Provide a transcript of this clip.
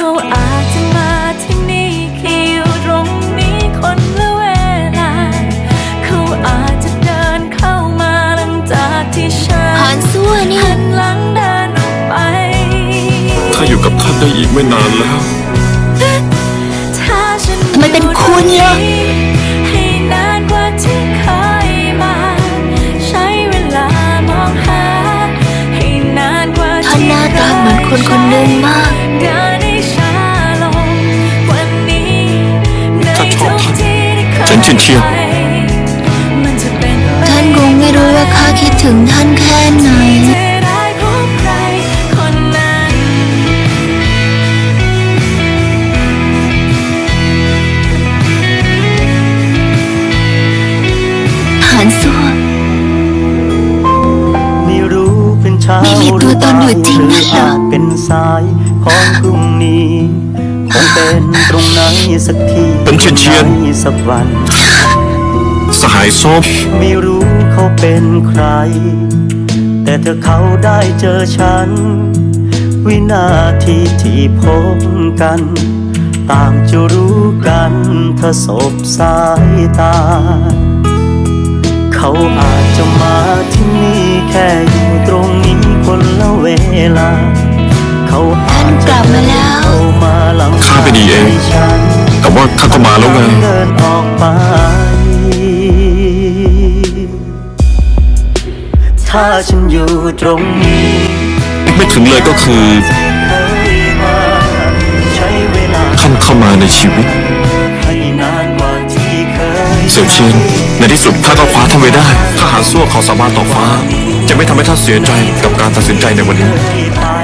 เขาอาจจะมาที่นี่แค่อยู่ตรงนี้คนละเวลา เขาอาจจะเดินเข้ามาหลังจากที่ฉัหานนซั่วเนี่ยหันหลังเดินออกไปข้าอยู่กับท่านได้อีกไม่นานแล้ว ถ้าฉันทำไมเป็นคุณล่ะ ให้นานกว่าที่เคยมา ใช้เวลามองหา ให้นานกว่าท่านหน้าตาเหมือนคนคนหนึ่งมากเดิ เคยฉันเฉียดเฉียดไปมันจะเป็นไปท่านคงไม่รู้ว่าข้าคิดถึงท่านแค่ไหนจะได้พบใครคนนั้นหานซั่วไม่รู้เป็นเช้าไม่มีตัวตนอยู่จริงหนะเหรออาจเป็นสายของพรุ่งนี้คง เป็นตรงไหนสักที่เป็นเชียนเชียนตรงไหสักวัน สหายซบไม่รู้เขาเป็นใคร แต่เธอเขาได้เจอฉัน วินาทีที่พบกัน ต่างจะรู้กันเธอสบสายตา เขาอาจจะมาที่นี่แค่อยู่ตรงนี้คนละเวลา เขาอาจจะท่านกลับมาแล้วเข้ามาหลังข้าไป ดีเอง แต่ว่าข้าก็มาแล้วไงไปถ้าฉันอยู่ตรงนี้ ไม่ถึงเลยก็คือท่านเข้ามาในชีวิตเสี่ยวเชียนในที่สุดข้าก็คว้าท่านไว้ได้ทหาซั่วขาสามารถต่อฟ้า จะไม่ทำให้ท่านเสียใจกับการตัดสินใจในวันนี้